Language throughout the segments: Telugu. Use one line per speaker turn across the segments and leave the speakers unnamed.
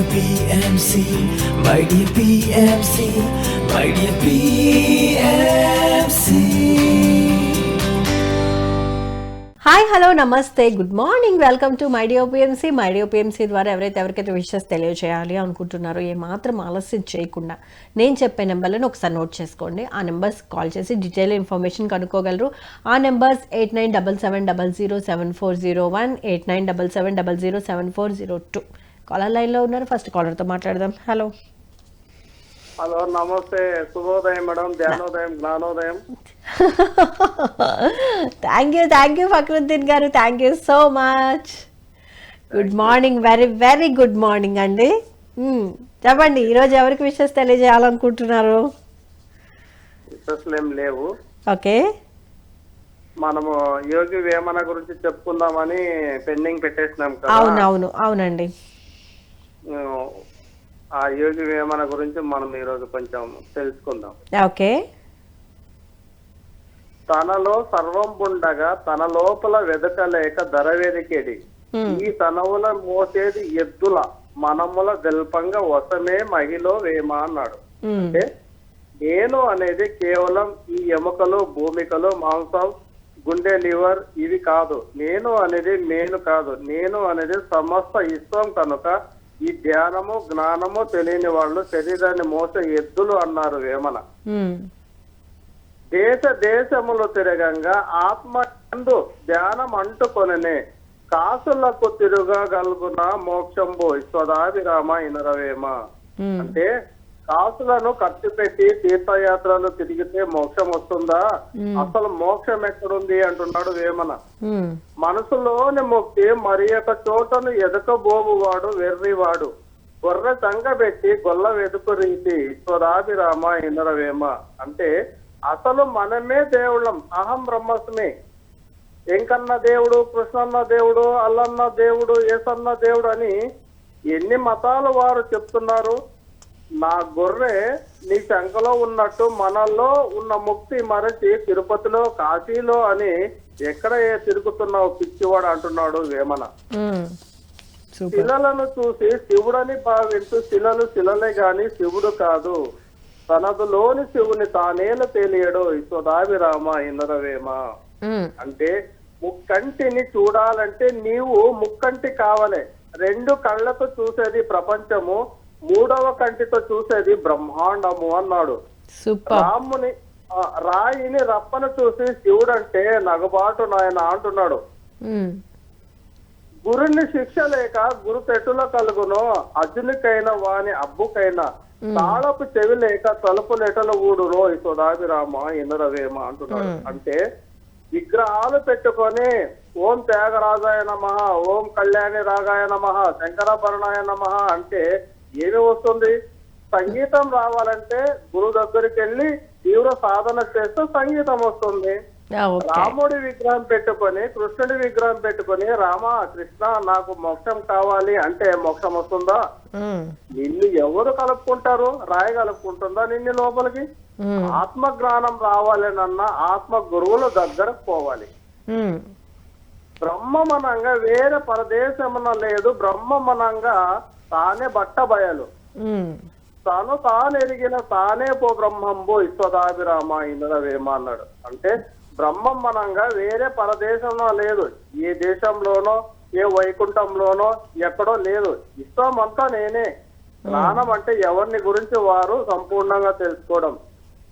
dear PMC, my dear PMC, my dear PMC.
Hi hello namaste good morning welcome to my dear PMC my dear PMC ద్వారా ఎవరైతే ఎవరికైతే విషెస్ తెలియజేయాలి అనుకుంటున్నారో ఏమాత్రం ఆలస్యం చేయకుండా నేను చెప్పే నెంబర్లను ఒకసారి నోట్ చేసుకోండి. ఆ నెంబర్స్ కాల్ చేసి డీటెయిల్ ఇన్ఫర్మేషన్ కనుక్కోగలరు. ఆ numbers eight nine double seven double zero seven four zero one eight nine double seven double zero seven four zero two. Caller లైన్లో ఉన్నారు. ఫస్ట్ కాలర్తో మాట్లాడదాం. హలో
హలో నమస్తే. శుభోదయం మేడం. ధ్యానోదయం జ్ఞానోదయం.
Thank you thank you Fakruddin garu. Thank you so much good morning very very good morning అండి. మ్మ్. చెప్పండి ఈరోజు ఎవరికి విషెస్ తెలియజేయాలనుకుంటున్నారు?
ఏం లేవు.
ఓకే
మనము యోగి వేమన గురించి చెప్పుకుందామని పెండింగ్ పెట్టేసినాం కదా.
అవును అవును అవునండి.
ఉమ్, ఆ యోగి వేమన గురించి మనం ఈరోజు కొంచెం తెలుసుకుందాం.
ఓకే.
తనలో సర్వం ఉండగా తన లోపల వెదకలేక ధర వెదికేడి ఈ తనవుల మోసేది ఎద్దుల మనముల దల్పంగా వసమే మహిళ వేమ అన్నాడు.
మ్మ్.
అంటే నేను అనేది కేవలం ఈ ఎముకలు భూమికలు మాంసం గుండె లివర్ ఇవి కాదు. నేను అనేది మేలు కాదు. నేను అనేది సమస్త ఇష్టం కనుక ఈ ధ్యానము జ్ఞానము తెలియని వాళ్ళు శరీరాన్ని మోసే ఎద్దులు అన్నారు వేమన. దేశ దేశములు తిరగంగా ఆత్మ యందు ధ్యానం అంటుకొననే కాసులకు తిరుగగలుగున మోక్షంబు స్వదాభిరామ ఇనరవేమ. అంటే కాసులను ఖర్చు పెట్టి తీర్థయాత్రలు తిరిగితే మోక్షం వస్తుందా? అసలు మోక్షం ఎక్కడుంది అంటున్నాడు వేమన. మనసులోని ముక్తి మరి ఒక చోటను ఎదకబోవువాడు వెర్రివాడు. గొర్రె పెట్టి గొల్ల వెదుకు రీతి స్వదాభిరామ ఇంద్రవేమ. అంటే అసలు మనమే దేవుళ్ళం. అహం బ్రహ్మస్మి. ఎంకన్న దేవుడు కృష్ణన్న దేవుడు అల్లన్న దేవుడు ఏసన్న దేవుడు అని ఎన్ని మతాలు వారు చెప్తున్నారు? నా గొర్రె నీ శంకలో ఉన్నట్టు మనల్లో ఉన్న ముక్తి మరచి తిరుపతిలో కాశీలో అని ఎక్కడ ఏ తిరుగుతున్నావు పిచ్చివాడు అంటున్నాడు వేమన. శిలలను చూసి శివుడని భావించు శిలలు శిలలే గాని శివుడు కాదు. తనదులోని శివుని తానేల తెలియడు. యశోదాభిరామ ఇంద్రవేమ.
మ్మ్.
అంటే ముక్కంటిని చూడాలంటే నీవు ముక్కంటి కావాలి. రెండు కళ్ళతో చూసేది ప్రపంచము. మూడవ కంటితో చూసేది బ్రహ్మాండము అన్నాడు. రాముని రాయిని రప్పన చూసి శివుడంటే నగబాటు నాయన అంటున్నాడు. గురుని శిక్ష లేక గురు పెట్టుల కలుగును అర్జునికైనా వాని అబ్బుకైనా. తాళపు చెవి లేక తలుపు లెటల ఊడును ఈ సుధాభిరామ ఇంద్రవేమ అంటున్నాడు. అంటే విగ్రహాలు పెట్టుకొని ఓం త్యాగరాజాయ నమ ఓం కళ్యాణి రాగాయ నమ శంకరాభరణాయ నమ అంటే ఏమి వస్తుంది? సంగీతం రావాలంటే గురు దగ్గరికి వెళ్ళి తీవ్ర సాధన చేస్తే సంగీతం వస్తుంది. రాముడి విగ్రహం పెట్టుకొని కృష్ణుడి విగ్రహం పెట్టుకొని రామ కృష్ణ నాకు మోక్షం కావాలి అంటే మోక్షం వస్తుందా. నిన్ను ఎవరు కలుపుకుంటారు? రాయి కలుపుకుంటుందా నిన్ను లోపలికి. ఆత్మ జ్ఞానం రావాలనన్నా ఆత్మ గురువుల దగ్గరకు పోవాలి. బ్రహ్మమనంగా వేరే పరదేశమున లేదు బ్రహ్మమనంగా తానే బట్ట బయలు. తాను తాను ఎరిగిన తానే పో బ్రహ్మంబు విశ్వదాభిరామ ఇంద్రవేమ అన్నాడు. అంటే బ్రహ్మం మనంగా వేరే పరదేశంలో లేదు. ఏ దేశంలోనో ఏ వైకుంఠంలోనో ఎక్కడో లేదు. విశ్వం అంతా నేనే. జ్ఞానం అంటే ఎవరిని గురించి వారు సంపూర్ణంగా తెలుసుకోవడం.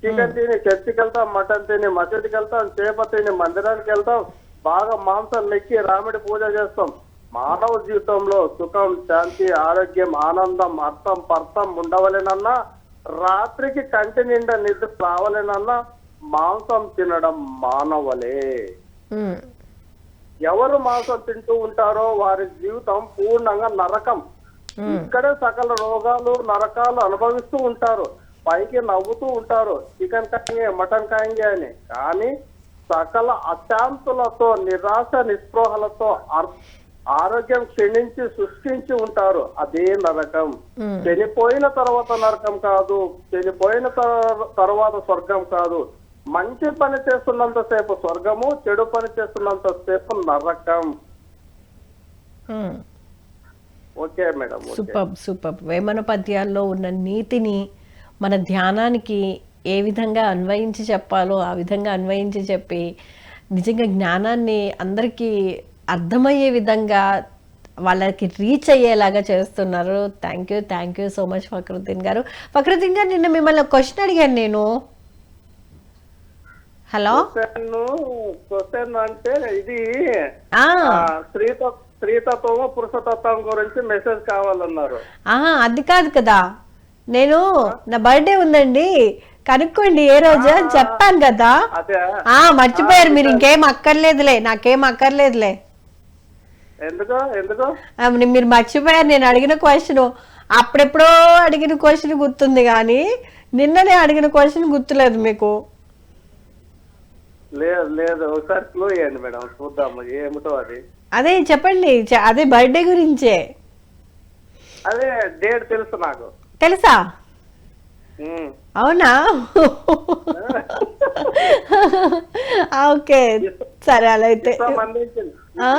చికెన్ తిని చర్చికి వెళ్తాం మటన్ తిని మసీదుకి వెళ్తాం చేప తిని మందిరానికి వెళ్తాం. బాగా మాంసం లెక్కి రాముడి పూజ చేస్తాం. మానవ జీవితంలో సుఖం శాంతి ఆరోగ్యం ఆనందం అర్థం పర్థం ఉండవలేనన్నా రాత్రికి కంటి నిండా నిద్ర రావాలేనన్నా మాంసం తినడం మానవలే. ఎవరు మాంసం తింటూ ఉంటారో వారి జీవితం పూర్ణంగా నరకం. ఇక్కడే సకల రోగాలు నరకాలు అనుభవిస్తూ ఉంటారు. పైకి నవ్వుతూ ఉంటారు. చికెన్ కాయంగే మటన్ కాయంగే అని. కానీ సకల అశాంతులతో నిరాశ నిస్పృహలతో ఆరోగ్యం క్షీణించి సృష్టించి ఉంటారు. అదే నరకం. చనిపోయిన తర్వాత నరకం కాదు. చనిపోయిన తర్- తర్వాత స్వర్గం కాదు. మంచి పని చేస్తున్నంత సేపు స్వర్గము చెడు పని చేస్తున్నంత సేపు నరకం. Okay madam
super super. Vemana పద్యాల్లో ఉన్న నీతిని మన ధ్యానానికి ఏ విధంగా అన్వయించి చెప్పాలో ఆ విధంగా అన్వయించి చెప్పి నిజంగా జ్ఞానాన్ని అందరికీ అర్థమయ్యే విధంగా వాళ్ళకి రీచ్ అయ్యేలాగా చేస్తున్నారు. Thank you thank you so much Fakruddin garu. Fakruddin garu నిన్న మిమ్మల్ని క్వశ్చన్ అడిగాను నేను. హలో
క్వశ్చన్ అంటే ఇది
ఆ,
ఆ, స్త్రీత స్త్రీతత్వము పురుషతత్వం గురించి మెసేజ్ కావాలన్నారు.
అది కాదు కదా. నేను నా బర్త్డే ఉందండి. కనుక్కోండి ఏ రోజు? అని చెప్పాను కదా. ఆ మర్చిపోయారు మీరు ఇంకేం అక్కర్లేదులే. నాకేం అక్కర్లేదులే. మీరు మర్చిపోయారు. నేను అడిగిన క్వశ్చన్ అప్పుడెప్పుడో అడిగిన క్వశ్చన్ గుర్తుంది కానీ నిన్ననే అడిగిన క్వశ్చన్ గుర్తులేదు మీకు.
లేదు లేదు. ఒకసారి క్లూ చేయండి మేడం. చూద్దాము ఏమిటో అది.
అదే చెప్పండి. అదే బర్త్డే గురించే.
అదే డేట్ తెలుసు నాకు.
తెలుసా. అవునా? ఓకే. సరే అలా అయితే?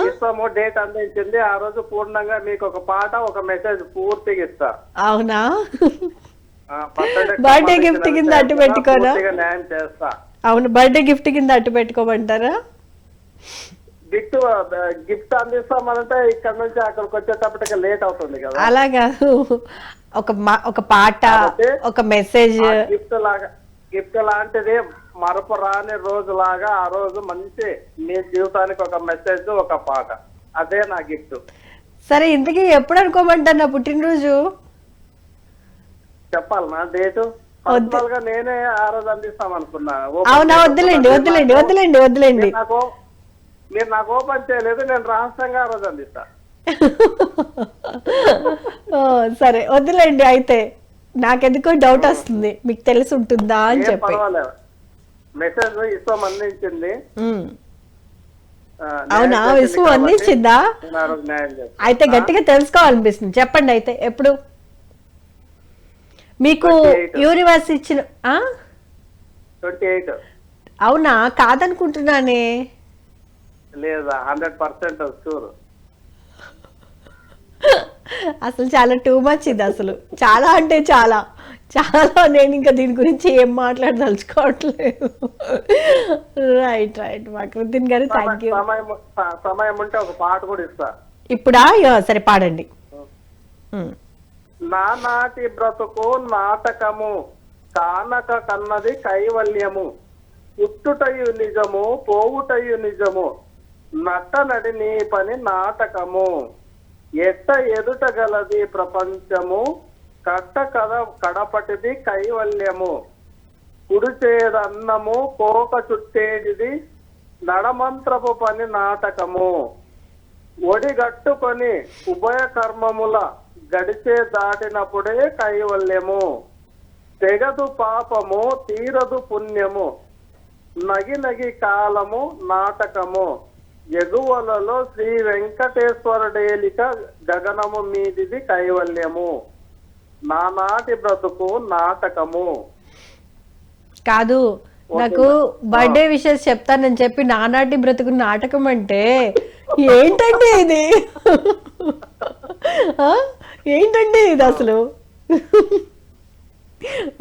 ఇస్తాము డేట్ అందించింది. ఆ రోజు పూర్ణంగా మీకు ఒక పాట ఒక మెసేజ్ పూర్తిగా ఇస్తా.
అవునా?
సంబంధించిన
gift కింద అట్టు పెట్టుకోనా?
పూర్తిగా న్యాయం చేస్తా.
అవును బర్త్డే గిఫ్ట్ కింద అట్టు పెట్టుకోమంటారా
గిఫ్ట్ గిఫ్ట్ అందిస్తామంటే ఇక్కడ నుంచి అక్కడికి వచ్చేటప్పటికి లేట్ అవుతుంది కదా.
అలా కాదు. ఒక ఒక పాట ఒక మెసేజ్.
గిఫ్ట్ లాగా గిఫ్ట్ లాంటిది మరపు రాని రోజు లాగా ఆ రోజు మంచి మీ జీవితానికి ఒక మెసేజ్ ఒక పాట. అదే నా గిఫ్ట్.
సరే ఇంతకీ ఎప్పుడు అనుకోమంటారు నా పుట్టినరోజు?
చెప్పాలనా డేటు? పర్సనల్గా నేనే ఆ రోజు అందిస్తాం అనుకున్నా
అవునా వద్దులేండి వద్దులేండి వద్దులేండి వద్దులేండి.
నాకు మీరు నాకు ఓపెన్ చేయలేదు నేను రహస్యంగా రోజు అందిస్తా.
సరే వద్దులేండి అయితే. నాకెందుకో డౌట్ వస్తుంది. మీకు తెలిసి ఉంటుందా అని చెప్పి.
మెసేజ్ ఇస్తాం అందించింది
అవునా? విశ్వం అందించిందా అయితే గట్టిగా తెలుసుకోవాలనిపిస్తుంది. చెప్పండి అయితే ఎప్పుడు? మీకు
28.
యూనివర్స్ ఇచ్చిన అవునా? కాదనుకుంటున్నానే.
లేదా హండ్రెడ్ పర్సెంట్ షూర్.
అసలు చాలా టూ మచ్ ఇది అసలు. చాలా అంటే చాలా. చాలా నేను ఇంకా దీని గురించి ఏం మాట్లాడదలుచుకోవట్లేదు. రైట్ రైట్ మకరుద్దీన్ గారు థ్యాంక్ యూ
సమయం ఉంటే ఒక పాట కూడా ఇస్తా.
ఇప్పుడా? సరే పాడండి.
నానాటి బ్రతుకు నాటకము కానక కన్నది కైవల్యము. పుట్టుటయు నిజము పోవుటయు నిజము. నట్టనడి నీ పని నాటకము. ఎట్ట ఎదుట గలది ప్రపంచము? కట్ట కథ కడపటిది కైవల్యము. కుడిచేదన్నము కోక చుట్టేటిది నడమంత్రపు పని నాటకము. ఒడిగట్టుకొని ఉభయ కర్మముల గడిచే దాటినప్పుడే కైవల్యము. తెగదు పాపము తీరదు పుణ్యము. నగి నగి కాలము నాటకము. ఎగువలలో శ్రీ వెంకటేశ్వరుడేలిక గగనము మీదిది కైవల్యము. నానాటి బ్రతుకు నాటకము.
కాదు నాకు బర్త్డే విషెస్ చెప్తానని చెప్పి నానాటి బ్రతుకు నాటకం అంటే ఏంటండి ఇది? ఆ? ఏంటండి ఇది అసలు?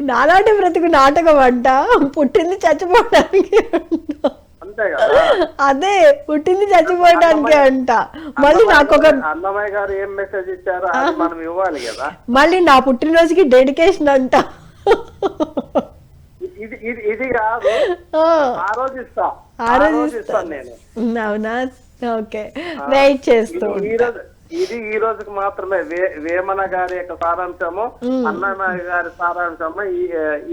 నానాటి బ్రతుకు నాటకం అంట. పుట్టింది చచ్చిపోవడానికి అదే పుట్టింది చచ్చిపోవడానికి అంట. మళ్ళీ నాకు ఒక
అన్నమయ్య గారు ఏం మెసేజ్ ఇచ్చారో మనం ఇవ్వాలి కదా.
మళ్ళీ నా పుట్టినరోజుకి డెడికేషన్ అంట.
ఇది ఇది ఇది కాదు.
ఆ.
రోజు ఇస్తా.
ఆ రోజు
ఇస్తాను నేను.
అవునా? ఓకే. వెయిట్ చేస్తూ
ఇది ఈ రోజు ఇది ఈ రోజుకి మాత్రమే. వేమన గారి యొక్క సారాంశము అన్నమయ్య గారి సారాంశము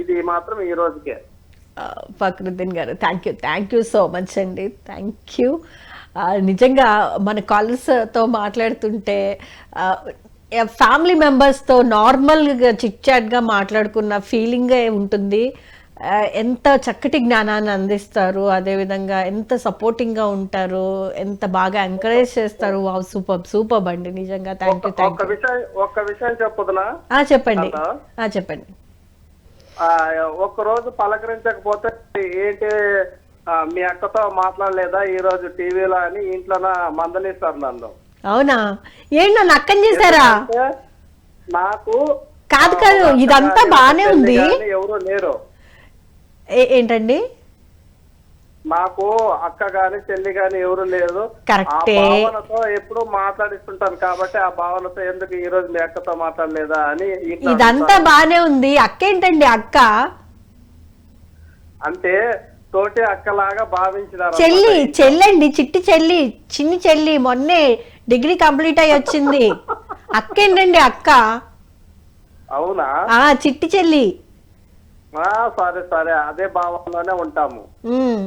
ఇది మాత్రం ఈ రోజుకే.
Fakruddin garu. Thank you thank you so much అండి. థ్యాంక్ యూ నిజంగా మన కాలర్స్తో మాట్లాడుతుంటే ఫ్యామిలీ మెంబర్స్తో నార్మల్గా చిట్చాట్గా మాట్లాడుకున్న ఫీలింగే ఉంటుంది. ఎంత చక్కటి జ్ఞానాన్ని అందిస్తారు. అదేవిధంగా ఎంత సపోర్టింగ్గా ఉంటారు. ఎంత బాగా ఎంకరేజ్ చేస్తారు. వావ్ సూపర్ సూపర్ అండి. నిజంగా థ్యాంక్ యూ థ్యాంక్
విషయం ఒక్క విషయం చెప్పుదునా
యూ చెప్పండి. చెప్పండి.
ఆ, ఒక్క రోజు పలకరించకపోతే ఏంటి మీ అక్కతో మాట్లాడలేదా? ఈ రోజు టీవీలో అని ఇంట్లో మందలిస్తారు నన్ను.
అవునా? ఏంటి నన్ను అక్కని చేశారా?
నాకు
కాదు కాదు ఇదంతా బానే ఉంది.
ఎవరు లేరు.
ఏంటండి?
నాకు అక్క గాని చెల్లి గాని ఎవరు లేదు. ఆ
కరెక్టే.
భావనతో ఎప్పుడు మాట్లాడిస్తుంటాను కాబట్టి ఆ భావనతో ఎందుకు ఈ రోజు మీ అక్కతో మాట్లాడలేదా అని ఇట్లా
ఇదంతా బానే ఉంది. అక్క ఏంటండి అక్క?
అంటే తోటి అక్కలాగా భావించినారు
చెల్లి చెల్లండి చిట్టి చెల్లి చిన్ని చెల్లి మొన్నే డిగ్రీ కంప్లీట్ అయ్యి వచ్చింది. అక్క ఏంటండి అక్క?
అవునా?
ఆ చిట్టి చెల్లి.
ఆ, సరే సరే. అదే భావనలోనే ఉంటాము.
ఉమ్.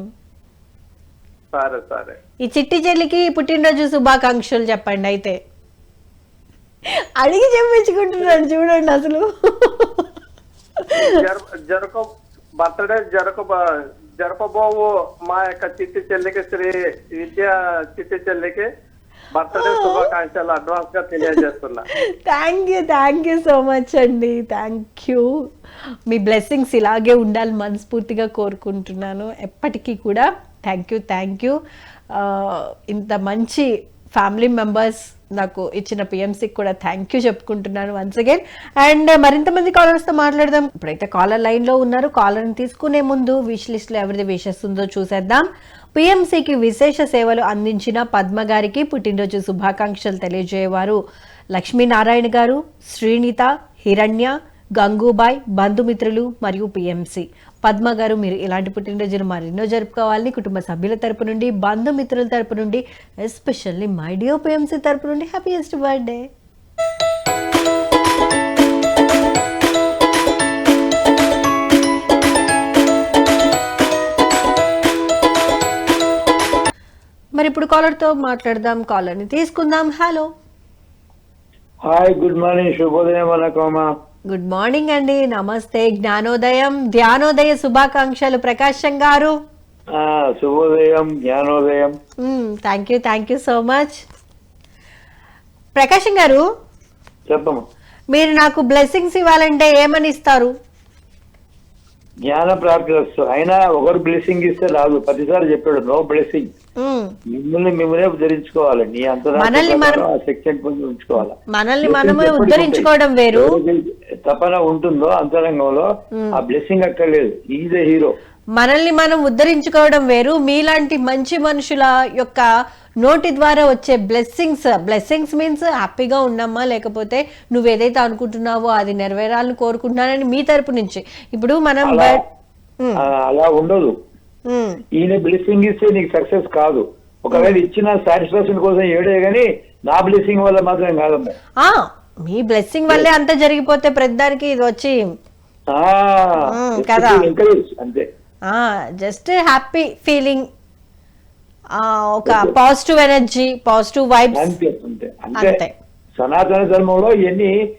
సరే సరే.
ఈ చిట్టి చెల్లికి పుట్టినరోజు శుభాకాంక్షలు చెప్పండి అయితే. అడిగి చెప్పించుకుంటున్నాడు చూడండి అసలు.
జరక బర్త్డే జరక జరపబోవు మా యొక్క చిట్టి చెల్లికి శ్రీ విద్య చిట్టి చెల్లికి బర్త్డే శుభాకాంక్షలు అడ్వాన్స్గా తెలియజేస్తున్నా.
Thank you thank you so much అండి. థ్యాంక్ యూ మీ బ్లెస్సింగ్స్ ఇలాగే ఉండాలి మనస్ఫూర్తిగా కోరుకుంటున్నాను. ఎప్పటికీ కూడా థ్యాంక్ యూ థ్యాంక్ యూ ఇంత మంచి ఫ్యామిలీ మెంబర్స్ నాకు ఇచ్చిన పిఎంసీకి కూడా థ్యాంక్ యూ చెప్పుకుంటున్నాను వన్స్ అగైన్ అండ్ మరింత మంది కాలర్స్తో మాట్లాడదాం. ఇప్పుడైతే కాలర్ లైన్లో ఉన్నారు. కాలర్ని తీసుకునే ముందు విష్ లిస్ట్లో ఎవరిది విషెస్ ఉందో చూసేద్దాం. పిఎంసీకి విశేష సేవలు అందించిన పద్మ గారికి పుట్టినరోజు శుభాకాంక్షలు తెలియజేయవారు లక్ష్మీనారాయణ గారు శ్రీనిత హిరణ్య గంగూబాయ్ బంధుమిత్రులు మరియు పిఎంసి పద్మ గారు మీరు ఇలాంటి పుట్టినరోజులు మరెన్నో జరుపుకోవాలని కుటుంబ సభ్యుల తరపు నుండి బంధుమిత్రుల తరపు నుండి ఎస్పెషల్లీ మై డియో పిఎంసి తరపు నుండి హ్యాపీయెస్ట్ బర్త్డే మరి ఇప్పుడు కాలర్తో మాట్లాడదాం. కాలర్ని తీసుకుందాం. హలో
హాయ్ గుడ్ మార్నింగ్ శుభోదయం వనకోమా
గుడ్ మార్నింగ్ అండి. నమస్తే. జ్ఞానోదయం ధ్యానోదయ శుభాకాంక్షలు ప్రకాశం గారు.
శుభోదయం జ్ఞానోదయం.
Thank you thank you so much Prakasam garu
చెప్పమ్మా.
మీరు నాకు బ్లెస్సింగ్స్ ఇవ్వాలంటే ఏమని ఇస్తారు?
జ్ఞాన ప్రాప్తి వస్తు అయినా ఒకరు బ్లెస్సింగ్ ఇస్తే రాదు. ప్రతిసారి చెప్పాడు నో బ్లెస్సింగ్
మ్మ్.
మిమ్మల్ని మిమ్మల్నే ఉద్ధరించుకోవాలి. నీ అంతరాత్మ శక్తిని పొంది ఉంచుకోవాలి.
మనల్ని మనమే ఉద్ధరించుకోవడం వేరు.
తపన ఉంటుందో అంతరంగంలో ఆ బ్లెస్సింగ్ అక్కర్లేదు. ఈజ్ ఎ హీరో
మనల్ని మనం ఉద్ధరించుకోవడం వేరు. మీలాంటి మంచి మనుషుల యొక్క నోటి ద్వారా వచ్చే బ్లెస్సింగ్స్ బ్లెస్సింగ్స్ మీన్స్ హ్యాపీగా ఉండమ్మా లేకపోతే నువ్వు ఏదైతే అనుకుంటున్నావో అది నెరవేరాలని కోరుకుంటున్నానని మీ తరపు నుంచి. ఇప్పుడు మనం
అలా ఉండదు. ఈయన బ్లెస్సింగ్ ఇస్తే నీకు సక్సెస్ కాదు. ఒకవేళ ఇచ్చిన సాటిస్ఫాక్షన్ కోసం ఏడే గానీ నా బ్లెస్సింగ్ వల్ల మాత్రం కాదమ్మా.
ఆ, మీ బ్లెస్సింగ్ వల్లే అంత జరిగిపోతే ప్రతిదానికి ఇది వచ్చి కదా.
అంతే.
జస్ట్ హ్యాపీ ఫీలింగ్ ఒక పాజిటివ్ ఎనర్జీ పాజిటివ్ వైబ్స్
అంతే. అంతే. సనాతన ధర్మంలో ఇవన్నీ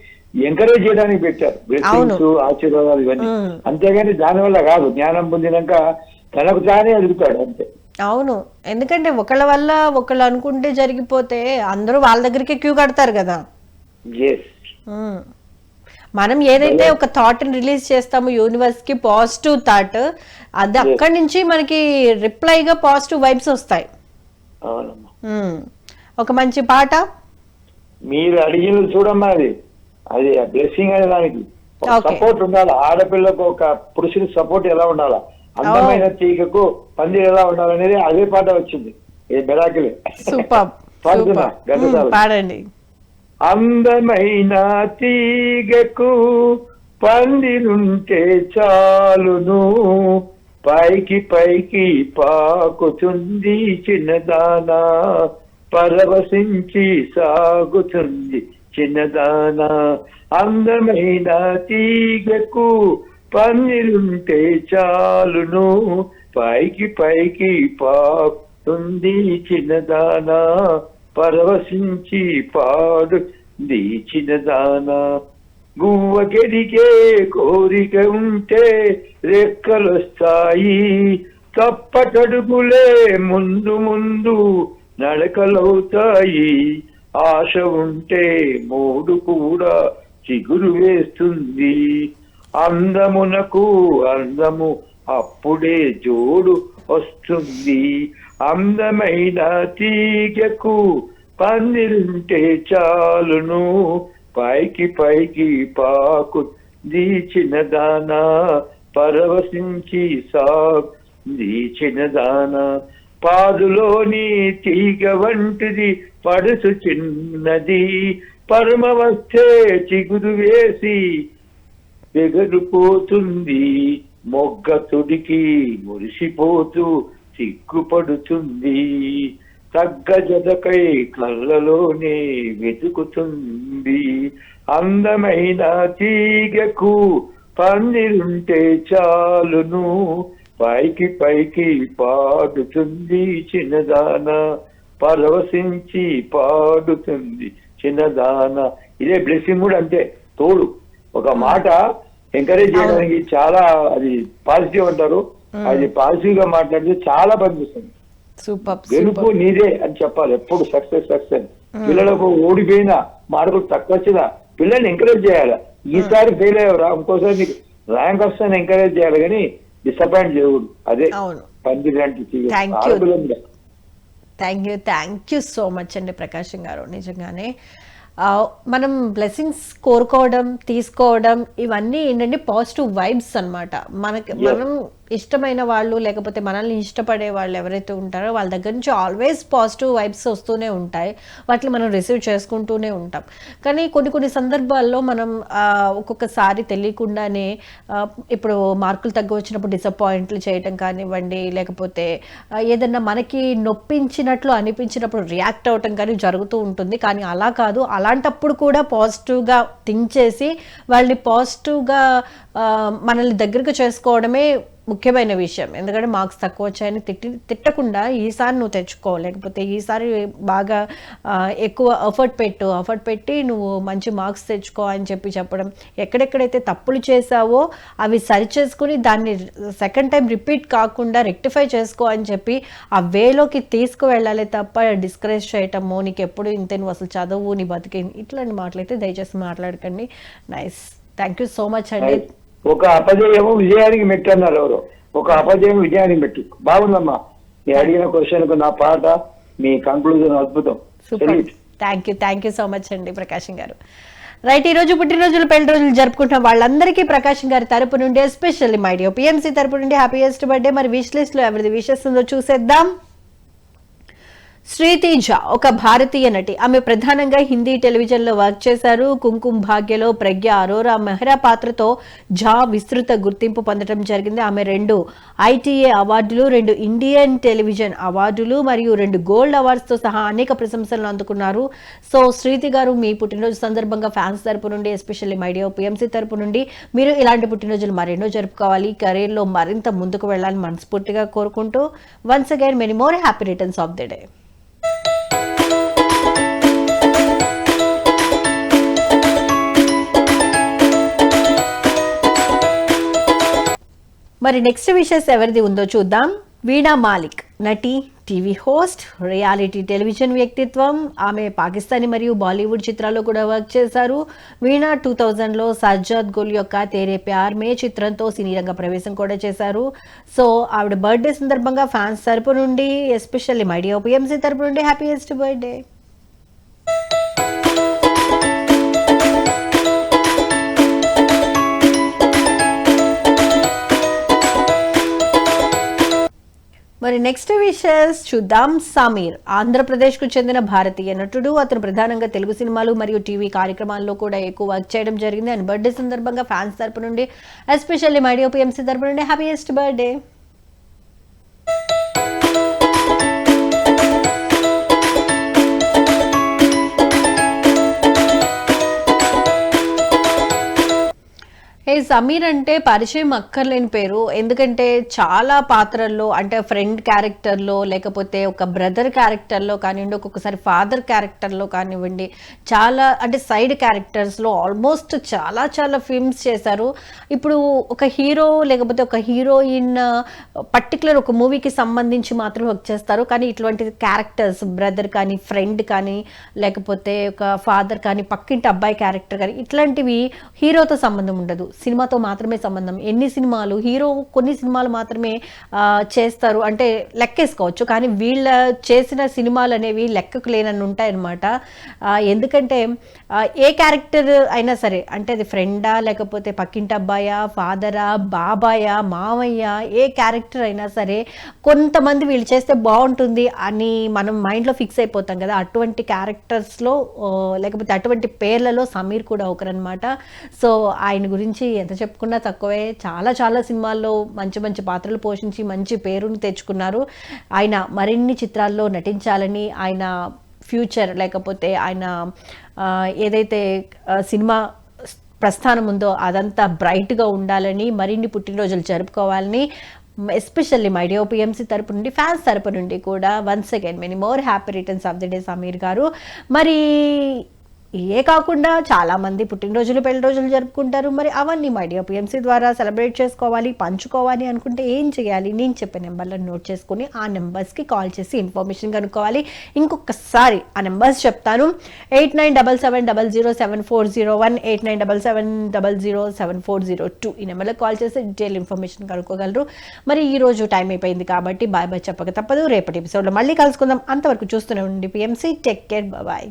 ఎంకరేజ్ చేయడానికి పెట్టారు. బ్లెస్సింగ్స్ ఆశీర్వాదాలు ఇవన్నీ. అంతేగాని దానివల్ల కాదు జ్ఞానం పొందినాక తనకు తానే ఎదుగుతాడు అంతే.
అవును. ఎందుకంటే ఒకళ్ళ వల్ల ఒకళ్ళు అనుకుంటే జరిగిపోతే అందరూ వాళ్ళ దగ్గరికి క్యూ కడతారు కదా. మనం ఏదైతే ఒక థాట్ రిలీజ్ చేస్తామో యూనివర్స్కి పాజిటివ్ థాట్ అది అక్కడి నుంచి మనకి రిప్లైగా పాజిటివ్ వైబ్స్ వస్తాయి. ఒక మంచి పాట?
మీరు అడిగినది చూడమ్మా అది. అది బ్లెస్సింగ్ అనే దానికి. సపోర్ట్ ఉండాలి? ఆడపిల్లకు ఒక పురుషుని సపోర్ట్ ఎలా ఉండాలా? అందమైన తీగకు పందిరి ఎలా ఉండాలనేది అదే పాట వచ్చింది. ఏ బెరాకిలే
సూపర్ పాడండి.
అందమైన తీగకు పందిరుంటే చాలును. పైకి పైకి పాకుతుంది చిన్నదానా. పరవశించి సాగుతుంది చిన్నదానా. అందమైన తీగకు పందిరుంటే చాలును. పైకి పైకి పాకుతుంది చిన్నదానా. పరవశించి పాడు దీచిన దానా. గువ్వ గెలిగే కోరిక ఉంటే రెక్కలొస్తాయి తప్పటడుగులే ముందు ముందు నడకలవుతాయి. ఆశ ఉంటే మూడు కూడా చిగురు వేస్తుంది. అందమునకు అందము అప్పుడే జోడు వస్తుంది. అందమైన తీగకు పందిరుంటే చాలును. పైకి పైకి పాకు చిన్నదానా పరవశించి సాగు. దానా పాదులోని తీగ వంటిది పడుసు చిన్నది. పరమవస్థే చిగురు వేసి ఎగరిపోతుంది మొగ్గ తుడికి మురిసిపోతూ సిగ్గుపడుతుంది. తగ్గ జదకై కళ్ళలోనే వెతుకుతుంది. అందమైన తీగకు పన్నీరుంటే చాలును. పైకి పైకి పాడుతుంది చిన్నదాన పరవశించి పాడుతుంది చిన్నదాన. ఇదే బ్లెస్సింగ్ కూడా అంతే తోడు. ఒక మాట ఎంకరేజ్ చేయడానికి చాలా అది పాజిటివ్ అంటారు. అది పాజిటివ్గా మాట్లాడితే చాలా పనిచేస్తుంది.
సూపర్
గెలుపు నీదే అని చెప్పాలి. ఎప్పుడు సక్సెస్ సక్సెస్. పిల్లలకు ఓడిపోయినా మార్కులు తక్కువ వచ్చినా పిల్లల్ని ఎంకరేజ్ చేయాలి. ఈసారి ఫెయిల్ అయ్యారా ఇంకోసారి నీకు ర్యాంక్ వస్తాను ఎంకరేజ్ చేయాలి కానీ డిసప్పాయింట్ చేయకూడదు. అదే.
Thank you thank you so much అండి ప్రకాశం గారు. నిజంగానే మనం బ్లెస్సింగ్స్ కోరుకోవడం తీసుకోవడం ఇవన్నీ ఏంటంటే పాజిటివ్ వైబ్స్ అన్నమాట. మనకి మనం ఇష్టమైన వాళ్ళు లేకపోతే మనల్ని ఇష్టపడే వాళ్ళు ఎవరైతే ఉంటారో వాళ్ళ దగ్గర నుంచి ఆల్వేస్ పాజిటివ్ వైబ్స్ వస్తూనే ఉంటాయి. వాటిని మనం రిసీవ్ చేసుకుంటూనే ఉంటాం. కానీ కొన్ని కొన్ని సందర్భాల్లో మనం ఒక్కొక్కసారి తెలియకుండానే ఇప్పుడు మార్కులు తగ్గి వచ్చినప్పుడు డిసప్పాయింట్లు చేయటం కానివ్వండి లేకపోతే ఏదన్నా మనకి నొప్పించినట్లు అనిపించినప్పుడు రియాక్ట్ అవ్వటం కానీ జరుగుతూ ఉంటుంది. కానీ అలా కాదు. అలాంటప్పుడు కూడా పాజిటివ్గా థింక్ చేసి వాళ్ళని పాజిటివ్గా మనల్ని దగ్గరకు చేసుకోవడమే ముఖ్యమైన విషయం. ఎందుకంటే మార్క్స్ తక్కువ వచ్చాయని తిట్టి తిట్టకుండా ఈసారి నువ్వు తెచ్చుకో. లేకపోతే ఈసారి బాగా ఎక్కువ ఎఫర్ట్ పెట్టు. ఎఫర్ట్ పెట్టి నువ్వు మంచి మార్క్స్ తెచ్చుకో అని చెప్పి చెప్పడం. ఎక్కడెక్కడైతే తప్పులు చేశావో అవి సరి చేసుకుని దాన్ని సెకండ్ టైం రిపీట్ కాకుండా రెక్టిఫై చేసుకో అని చెప్పి ఆ వేలోకి తీసుకువెళ్ళాలి తప్ప డిస్కరేజ్ చేయటము నీకు ఎప్పుడు ఇంతే నువ్వు అసలు చదువు నీ బతికి ఇట్లాంటి మాటలైతే దయచేసి మాట్లాడకండి. Nice thank you so much అండి.
ఒక అపజయము విజయానికి మెట్టు అన్నారు ఎవరు. ఒక అపజయం విజయానికి మెట్టు. బాగుందమ్మా. నేను అడిగిన క్వశ్చన్ నా పాట మీ కంక్లూజన్ అద్భుతం.
Thank you thank you so much అండి ప్రకాశం గారు. రైట్ ఈ రోజు పుట్టినరోజులు పెళ్ళి రోజులు జరుపుకుంటున్న వాళ్ళందరికీ ప్రకాశం గారి తరపు నుండి ఎస్పెషల్లీ మైడియో పిఎంసీ తరపు నుండి హ్యాపీయెస్ట్ బర్త్డే మరి విష్ లిస్ట్లో ఎవరిది విషెస్ ఉందో చూసేద్దాం. శ్రీతేజ ఒక భారతీయ నటి. ఆమె ప్రధానంగా హిందీ టెలివిజన్లో వర్క్ చేశారు. కుంకుమ్ భాగ్యలో ప్రజ్ఞ అరోరా మెహ్రా పాత్రతో జా విస్తృత గుర్తింపు పొందడం జరిగింది. ఆమె రెండు ఐటీఏ అవార్డులు రెండు ఇండియన్ టెలివిజన్ అవార్డులు మరియు రెండు గోల్డ్ అవార్డ్స్తో సహా అనేక ప్రశంసలను అందుకున్నారు. సో శ్రీతి గారు మీ పుట్టినరోజు సందర్భంగా ఫ్యాన్స్ తరపు నుండి ఎస్పెషల్లీ మైడియో పిఎంసీ తరపు నుండి మీరు ఇలాంటి పుట్టినరోజులు మరెన్నో జరుపుకోవాలి కెరీర్లో మరింత ముందుకు వెళ్ళాలని మనస్ఫూర్తిగా కోరుకుంటూ once again many more happy returns of the day మరి నెక్స్ట్ విషెస్ ఎవరిది ఉందో చూద్దాం. వీణా మాలిక్ నటి టీవీ హోస్ట్ రియాలిటీ టెలివిజన్ వ్యక్తిత్వం. ఆమె పాకిస్తానీ మరియు బాలీవుడ్ చిత్రాల్లో కూడా వర్క్ చేశారు. వీణా టూ థౌజండ్లో సజ్జాద్ గుల్ యొక్క తేరే ప్యార్ మే చిత్రంతో సినీ రంగ ప్రవేశం కూడా చేశారు. సో ఆవిడ బర్త్డే సందర్భంగా ఫ్యాన్స్ తరపు నుండి ఎస్పెషల్లీ మైడియా పిఎంసీ తరపు నుండి హ్యాపీయెస్ట్ బర్త్డే మరి నెక్స్ట్ విషయస్ చూద్దాం. సమీర్ ఆంధ్రప్రదేశ్కు చెందిన భారతీయ నటుడు అతను ప్రధానంగా తెలుగు సినిమాలు మరియు టీవీ కార్యక్రమాల్లో కూడా ఎక్కువ వర్క్ చేయడం జరిగింది. అండ్ బర్త్డే సందర్భంగా ఫ్యాన్స్ తరపు నుండి ఎస్పెషల్లీ మైడియో పిఎంసీ తరపు నుండి హ్యాపీయెస్ట్ బర్త్డే ఏ సమీర్ అంటే పరిచయం అక్కర్లేని పేరు. ఎందుకంటే చాలా పాత్రల్లో అంటే ఫ్రెండ్ క్యారెక్టర్లో లేకపోతే ఒక బ్రదర్ క్యారెక్టర్లో కానివ్వండి ఒక్కొక్కసారి ఫాదర్ క్యారెక్టర్లో కానివ్వండి చాలా అంటే సైడ్ క్యారెక్టర్స్లో ఆల్మోస్ట్ చాలా చాలా ఫిల్మ్స్ చేశారు. ఇప్పుడు ఒక హీరో లేకపోతే ఒక హీరోయిన్ పర్టికులర్ ఒక మూవీకి సంబంధించి మాత్రం వర్క్ చేస్తారు. కానీ ఇటువంటి క్యారెక్టర్స్ బ్రదర్ కానీ ఫ్రెండ్ కానీ లేకపోతే ఒక ఫాదర్ కానీ పక్కింటి అబ్బాయి క్యారెక్టర్ కానీ ఇట్లాంటివి హీరోతో సంబంధం ఉండదు. సినిమాతో మాత్రమే సంబంధం. ఎన్ని సినిమాలు హీరో కొన్ని సినిమాలు మాత్రమే చేస్తారు. అంటే లెక్కేసుకోవచ్చు. కానీ వీళ్ళ చేసిన సినిమాలు అనేవి లెక్కకు లేనని ఉంటాయన్నమాట. ఎందుకంటే ఏ క్యారెక్టర్ అయినా సరే అంటే అది ఫ్రెండా లేకపోతే పక్కింటి అబ్బాయా ఫాదరా బాబాయా మావయ్య ఏ క్యారెక్టర్ అయినా సరే కొంతమంది వీళ్ళు చేస్తే బాగుంటుంది అని మనం మైండ్లో ఫిక్స్ అయిపోతాం కదా. అటువంటి క్యారెక్టర్స్లో లేకపోతే అటువంటి పేర్లలో సమీర్ కూడా ఒకరనమాట సో ఆయన గురించి ఎంత చెప్పుకున్నా తక్కువే. చాలా చాలా సినిమాల్లో మంచి మంచి పాత్రలు పోషించి మంచి పేరుని తెచ్చుకున్నారు. ఆయన మరిన్ని చిత్రాల్లో నటించాలని ఆయన ఫ్యూచర్ లేకపోతే ఆయన ఏదైతే సినిమా ప్రస్థానం ఉందో అదంతా బ్రైట్గా ఉండాలని మరిన్ని పుట్టినరోజులు జరుపుకోవాలని ఎస్పెషల్లీ మైడియో పిఎంసీ తరపు నుండి ఫ్యాన్స్ తరపు నుండి కూడా once again many more happy returns of the day Sameer garu. మరి ఇవే కాకుండా చాలామంది పుట్టినరోజులు పెళ్ళి రోజులు జరుపుకుంటారు. మరి అవన్నీ మైడియో పిఎంసీ ద్వారా సెలబ్రేట్ చేసుకోవాలి పంచుకోవాలి అనుకుంటే ఏం చేయాలి? నేను చెప్పే నెంబర్లను నోట్ చేసుకుని ఆ నెంబర్స్కి కాల్ చేసి ఇన్ఫర్మేషన్ కనుక్కోవాలి. ఇంకొకసారి ఆ నెంబర్స్ చెప్తాను. Eight nine double seven double zero seven four zero one eight nine double seven double zero seven four zero two ఈ నెంబర్లో కాల్ చేసి డీటెయిల్ ఇన్ఫర్మేషన్ కనుక్కోగలరు. మరి ఈ రోజు టైం అయిపోయింది కాబట్టి బాయ్ బాయ్ చెప్పక తప్పదు. రేపటి ఎపిసోడ్లో మళ్ళీ కలుసుకుందాం. అంతవరకు చూస్తూనే ఉండి PMC. Take care. Bye.